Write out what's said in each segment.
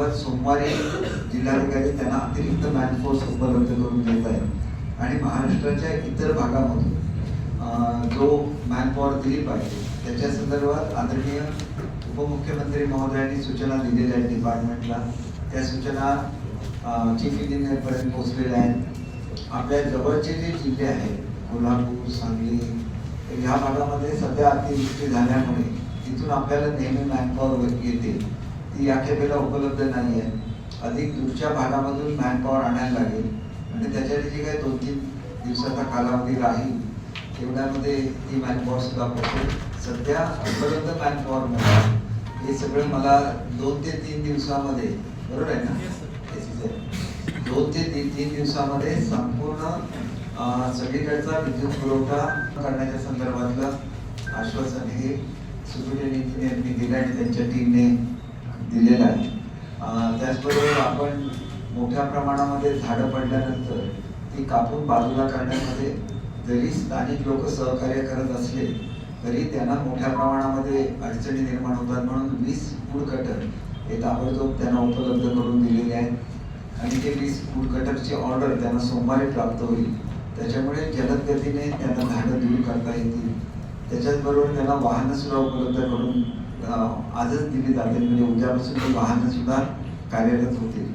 संदर्भात सोमवारी जिल्हाधिकारी त्यांना अतिरिक्त मॅनफोर्स उपलब्ध करून देत आहेत. आणि महाराष्ट्राच्या इतर भागामधून जो मॅनपॉवर दिली पाहिजे त्याच्या संदर्भात आदरणीय उपमुख्यमंत्री महोदयांनी सूचना दिलेल्या आहेत डिपार्टमेंटला त्या सूचना चीफ इंजिनियरपर्यंत पोहोचलेल्या आहेत. आपल्या जवळचे जे जिल्हे आहेत कोल्हापूर सांगली ह्या भागामध्ये सध्या अतिवृष्टी झाल्यामुळे तिथून आपल्याला नेहमी मॅनपॉवर येते. ती या खेपेला उपलब्ध नाही आहे अधिक दूरच्या भागामधून मॅनपॉवर आणायला लागेल. आणि त्याच्यासाठी जे काही दोन तीन दिवसाचा कालावधी राहील तेवढ्यामध्ये ती मॅनपॉवर सुद्धा पोहोचेल. सध्या उपलब्ध मॅनपॉवरमध्ये हे सगळं मला दोन ते तीन दिवसामध्ये बरोबर आहे ना? दोन ते तीन तीन दिवसामध्ये संपूर्ण सगळीकडचा विद्युत पुरवठा करण्याच्या संदर्भातलं आश्वासन हे सुप्रिटेंड इंजिनियरनी दिलं आणि त्यांच्या टीमने दिलेलं आहे. त्याचबरोबर आपण मोठ्या प्रमाणामध्ये झाडं पडल्यानंतर ती कापून बाजूला काढण्यामध्ये जरी स्थानिक लोक सहकार्य करत असले तरी त्यांना मोठ्या प्रमाणामध्ये अडचणी निर्माण होतात. म्हणून वीस फूड कटर हे ताबडतोब त्यांना उपलब्ध करून दिलेले आहेत. आणि ते वीस फूड कटरची ऑर्डर त्यांना सोमवारी प्राप्त होईल. त्याच्यामुळे जलद गतीने त्यांना झाडं दूर करता येतील. त्याच्याचबरोबर त्यांना वाहनंसुद्धा उपलब्ध करून आजच दिली जातील म्हणजे उद्यापासून ते वाहनं सुद्धा कार्यरत होतील.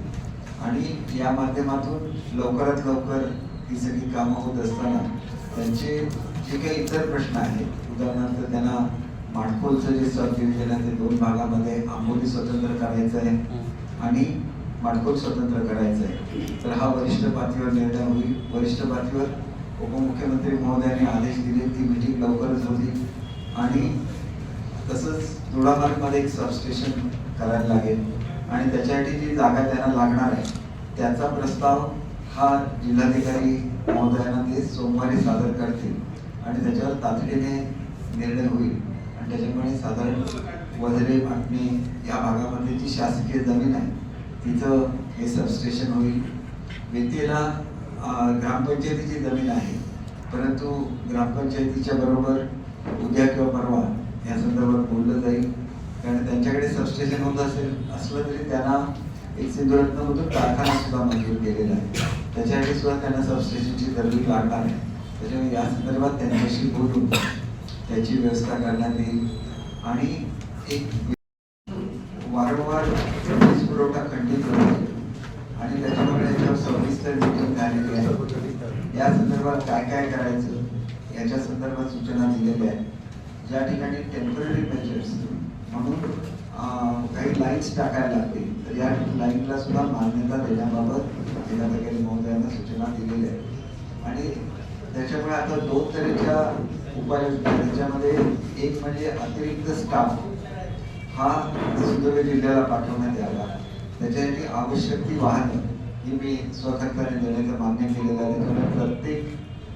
आणि या माध्यमातून लवकरात लवकर ही सगळी कामं होत असताना त्यांचे जे काही इतर प्रश्न आहेत उदाहरणार्थ त्यांना माडखोलचं जे सब डिव्हिजन आहे ते दोन भागामध्ये आंबोली स्वतंत्र करायचं आहे आणि माडखोल स्वतंत्र करायचं आहे. तर हा वरिष्ठ पातळीवर निर्णय होईल. वरिष्ठ पातळीवर उपमुख्यमंत्री महोदयाने आदेश दिले ती मिटिंग लवकरच होती आणि तसंच दोडामार्गमध्ये एक सबस्टेशन करायला लागेल. आणि त्याच्यासाठी जी जागा त्यांना लागणार आहे त्याचा प्रस्ताव हा जिल्हाधिकारी महोदयांना ते सोमवारी सादर करतील. आणि त्याच्यावर तातडीने निर्णय होईल. आणि त्याच्यामुळे साधारण वजरे पाटणी या भागामध्ये जी शासकीय जमीन आहे तिथं हे सबस्टेशन होईल. वेतीला ग्रामपंचायतीची जमीन आहे. परंतु ग्रामपंचायतीच्या बरोबर उद्या किंवा परवा या संदर्भात बोललं जाईल कारण त्यांच्याकडे नोंद असेल असलं तरी त्यांना एक सिंधुरत्नमधून कारखाना सुद्धा मंजूर केलेला आहे. त्याच्यासाठी सुद्धा त्यांना सबस्टेशनची तरतूद लागणार आहे त्याच्यामुळे या संदर्भात त्यांच्याशी बोलून त्याची व्यवस्था करण्यात येईल. आणि एक वारंवार वीज पुरवठा खंडित होतो. आणि त्याच्यामुळे याच्यावर सविस्तर मीटिंग झालेली आहे. या संदर्भात काय काय करायचं याच्या संदर्भात सूचना दिलेल्या आहेत. ज्या ठिकाणी टेंपररी मेजर्स म्हणून काही लाईन्स टाकायला लागतील. तर या लाईनला सुद्धा मान्यता देण्याबाबत जिल्हाधिकारी महोदयांना सूचना दिलेल्या आहेत. आणि त्याच्यामुळे आता दोन तऱ्हेच्या उपाययोजना त्याच्यामध्ये एक म्हणजे अतिरिक्त स्टाफ हा सिंधुदुर्ग जिल्ह्याला पाठवण्यात यावा. त्याच्यासाठी आवश्यक ती वाहन ही मी स्वतःकडे देण्याचं मान्य केलेलं आहे. त्याच्यामुळे प्रत्येक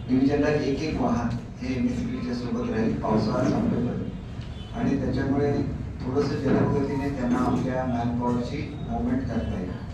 डिव्हिजनला एक एक वाहन हे एम एस सोबत राहील. पावसाळा संपेपर्यंत. आणि त्याच्यामुळे थोडंसं जलदगतीने त्यांना आपल्या मॅनपॉवरची मुवमेंट करता येईल.